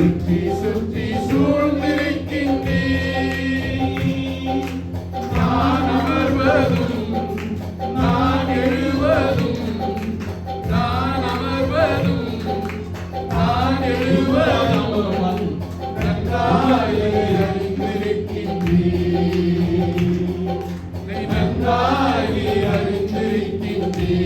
சுற்றி சுற்றி சூழ்ந்திருக்கின்றே. நான் அமர்வதும் நான் எழுவதும் நான் அமர்வதும் நான் எழுவதும் நன்றாயே அறிந்திருக்கின்றே. நன்றாயே அறிந்திருக்கின்றே.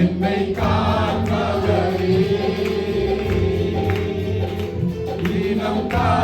என்னை கா um.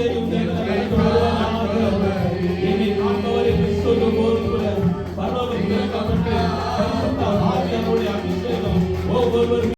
save them from the way.